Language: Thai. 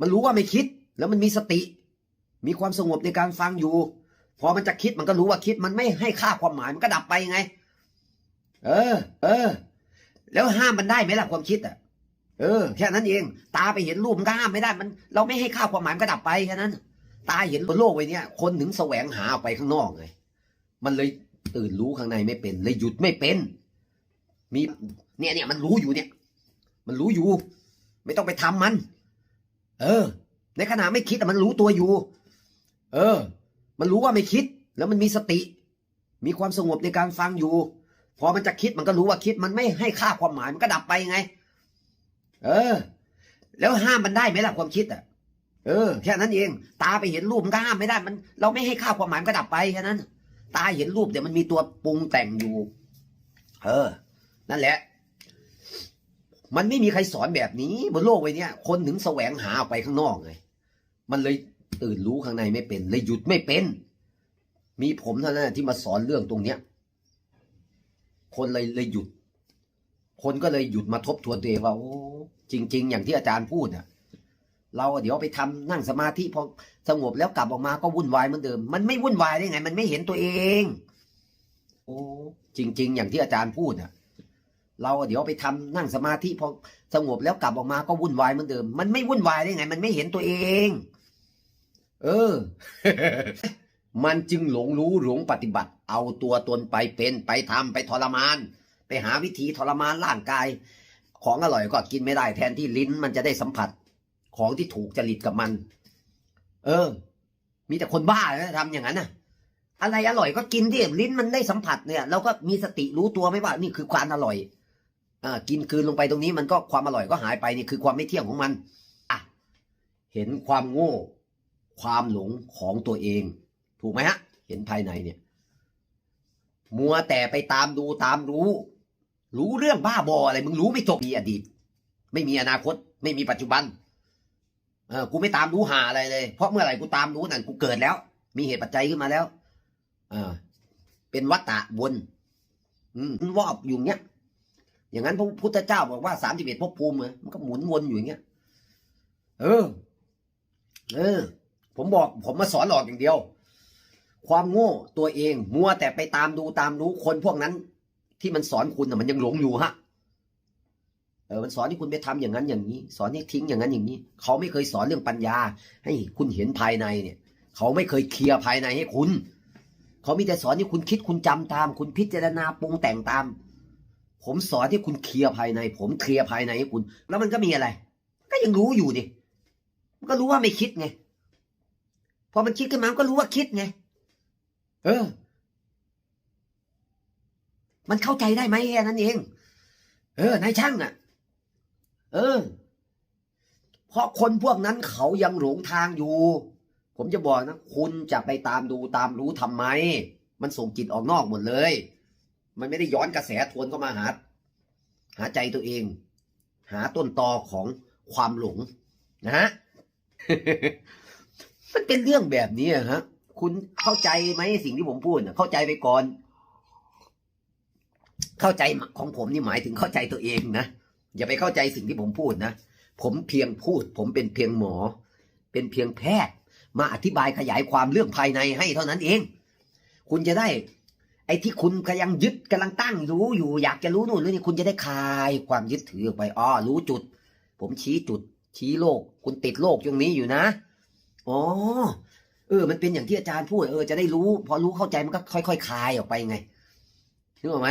มันรู้ว่าไม่คิด แล้วมันมีสติ มีความสงบในการฟังอยู่ พอมันจะคิดมันก็รู้ว่าคิด มันไม่ให้ค่าความหมายมันก็ดับไปไง เออ เออ แล้วห้ามมันได้ไหมล่ะความคิดอะ เออ แค่นั้นเอง ตาไปเห็นรูปมันก็ห้ามไม่ได้ มัน เราไม่ให้ค่าความหมายมันก็ดับไปแค่นั้น ตาเห็นบนโลกใบเนี้ยคนถึงแสวงหาออกไปข้างนอกไง มันเลยตื่นรู้ข้างในไม่เป็น เลยหยุดไม่เป็น มี เนี่ยเนี่ยมันรู้อยู่เนี่ย มันรู้อยู่ ไม่ต้องไปทำมัน เออ ในขณะไม่คิดแต่มันรู้ตัวอยู่ เออ มันรู้ว่าไม่คิด แล้วมันมีสติ มีความสงบในการฟังอยู่ พอมันจะคิดมันก็รู้ว่าคิด มันไม่ให้ค่าความหมายมันก็ดับไปไง เออ แล้วห้ามมันได้ไหมล่ะความคิดอะ เออแค่นั้นเอง ตาไปเห็นรูปมันก็ห้ามไม่ได้ มัน เราไม่ให้ค่าความหมายมันก็ดับไปแค่นั้น ตาเห็นรูปเดี๋ยวมันมีตัวปรุงแต่งอยู่ เออ นั่นแหละ มันไม่มีใครสอนแบบนี้ บนโลกใบนี้ยคนถึงแสวงหาออกไปข้างนอกไงมันเลยตื่นรู้ข้างในไม่เป็น เลยหยุดไม่เป็น มีผมเท่านั้นที่มาสอนเรื่องตรงเนี้ย คนเลยเลยหยุด คนก็เลยหยุดมาทบทวนตัวเองว่าโอ้จริง ๆ อย่างที่อาจารย์พูดน่ะเราเดี๋ยวไปทำนั่งสมาธิพอสงบแล้วกลับออกมาก็วุ่นวายเหมือนเดิม มันไม่วุ่นวายได้ไง มันไม่เห็นตัวเอง โอ้จริง ๆ อย่างที่อาจารย์พูดน่ะ เราเดี๋ยวไปทำนั่งสมาธิพอสงบแล้วกลับออกมาก็วุ่นวายเหมือนเดิม มันไม่วุ่นวายได้ไง มันไม่เห็นตัวเอง เออ มันจึงหลงรู้หลงปฏิบัติ เอาตัวตนไปเป็นไปทำไปทรมาน ไปหาวิธีทรมานร่างกาย ของอร่อยก็กินไม่ได้แทนที่ลิ้นมันจะได้สัมผัส ของที่ถูกจริตกับมัน เออ มีแต่คนบ้านะทำอย่างนั้นน่ะอะไรอร่อยก็กินที่ลิ้นมันได้สัมผัสเนี่ยเราก็มีสติรู้ตัวไหมว่านี่คือความอร่อย กินคืนลงไปตรงนี้มันก็ความอร่อยก็หายไปนี่คือความไม่เที่ยงของมันอะเห็นความโง่ ความหลงของตัวเอง ถูกไหมฮะ เห็นภายในเนี่ยมัวแต่ไปตามดูตามรู้ รู้เรื่องบ้าบออะไรมึงรู้ไม่จบมีอดีต ไม่มีอนาคต ไม่มีปัจจุบันเออกูไม่ตามรู้หาอะไรเลย เพราะเมื่อไหร่กูตามรู้นั่นกูเกิดแล้ว มีเหตุปัจจัยขึ้นมาแล้วอ่าเป็นวัฏฏะวนอืมมันวอบอยู่เงี้ย อย่างนั้นพระพุทธเจ้าบอกว่าสามสิบเอ็ดภพภูมิมันก็หมุนวนอยู่อย่างเงี้ย เออ เออ ผมบอกผมมาสอนหลอกอย่างเดียว ความโง่ตัวเอง มัวแต่ไปตามดูตามรู้คนพวกนั้น ที่มันสอนคุณน่ะมันยังหลงอยู่ฮะเออมันสอนให้คุณไปทำอย่างนั้นอย่างนี้ สอนให้ทิ้งอย่างนั้นอย่างนี้ เขาไม่เคยสอนเรื่องปัญญา ให้คุณเห็นภายในเนี่ย เขาไม่เคยเคลียร์ภายในให้คุณ เขามีแต่สอนให้คุณคิดคุณจำตาม คุณพิจารณาปรุงแต่งตาม ผมสอนให้คุณเคลียร์ภายใน ผมเคลียร์ภายในให้คุณ แล้วมันก็มีอะไร ก็ยังรู้อยู่ดิมันก็รู้ว่าไม่คิดไงพอมันคิดขึ้นมามันก็รู้ว่าคิดไงเออ มันเข้าใจได้ไหมแค่นั้นเอง เออนายช่างอะ เออ เพราะคนพวกนั้นเขายังหลงทางอยู่ ผมจะบอกนะ คุณจะไปตามดูตามรู้ทำไม มันส่งจิตออกนอกหมดเลย มันไม่ได้ย้อนกระแสทวนเข้ามาหา หาใจตัวเอง หาต้นตอของความหลงนะฮะมันเป็นเรื่องแบบนี้อะฮะ คุณเข้าใจไหมสิ่งที่ผมพูดน่ะเข้าใจไปก่อน เข้าใจของผมนี่หมายถึงเข้าใจตัวเองนะอย่าไปเข้าใจสิ่งที่ผมพูดนะผมเพียงพูด ผมเป็นเพียงหมอ เป็นเพียงแพทย์ มาอธิบายขยายความเรื่องภายในให้เท่านั้นเอง คุณจะได้ ไอ้ที่คุณกำลังยึดกำลังตั้งรู้อยู่ อยากจะรู้นู่นรู้นี่คุณจะได้คลายความยึดถือออกไปอ๋อรู้จุด ผมชี้จุด ชี้โลก คุณติดโลกตรงนี้อยู่นะอ๋อเออ มันเป็นอย่างที่อาจารย์พูดเออจะได้รู้ พอรู้เข้าใจมันก็ค่อยๆคลายออกไปไงนึกออกไหม